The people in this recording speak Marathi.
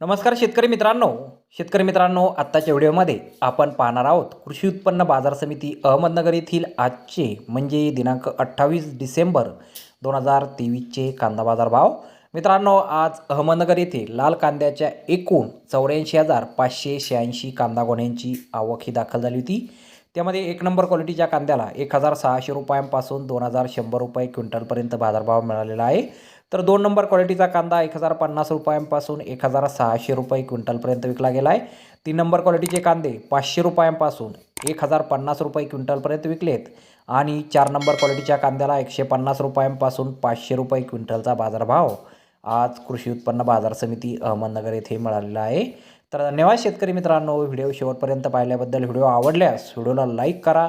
नमस्कार शेतकरी मित्रांनो. शेतकरी मित्रांनो आत्ताच्या व्हिडिओमध्ये आपण पाहणार आहोत कृषी उत्पन्न बाजार समिती अहमदनगर येथील आजचे म्हणजे दिनांक अठ्ठावीस डिसेंबर दोन हजार तेवीसचे कांदा बाजार भाव मित्रांनो आज अहमदनगर येथे लाल कांद्याच्या एकूण चौऱ्याऐंशी हजार पाचशे शहाऐंशी कांदा गोण्यांची आवक ही दाखल झाली होती. त्यामध्ये एक नंबर क्वालिटीच्या कांद्याला एक हजार सहाशे रुपयांपासून दोन हजार शंभर रुपये क्विंटलपर्यंत बाजारभाव मिळालेला आहे. तर दोन नंबर क्वालिटीचा कांदा एक हजार पन्नास रुपयांपासून एक हजार सहाशे रुपये क्विंटलपर्यंत विकला गेला आहे तीन नंबर क्वालिटीचे कांदे पाचशे रुपयांपासून एक हजार पन्नास रुपये क्विंटलपर्यंत विकलेत. आणि चार नंबर क्वालिटीच्या कांद्याला एकशे पन्नास रुपयांपासून पाचशे रुपये क्विंटलचा बाजारभाव आज कृषी उत्पन्न बाजार समिती अहमदनगर येथे मिळालेला आहे. तर धन्यवाद शेतकरी मित्रांनो व्हिडिओ शेवटपर्यंत पाहिल्याबद्दल. व्हिडिओ आवडल्यास व्हिडिओला लाईक करा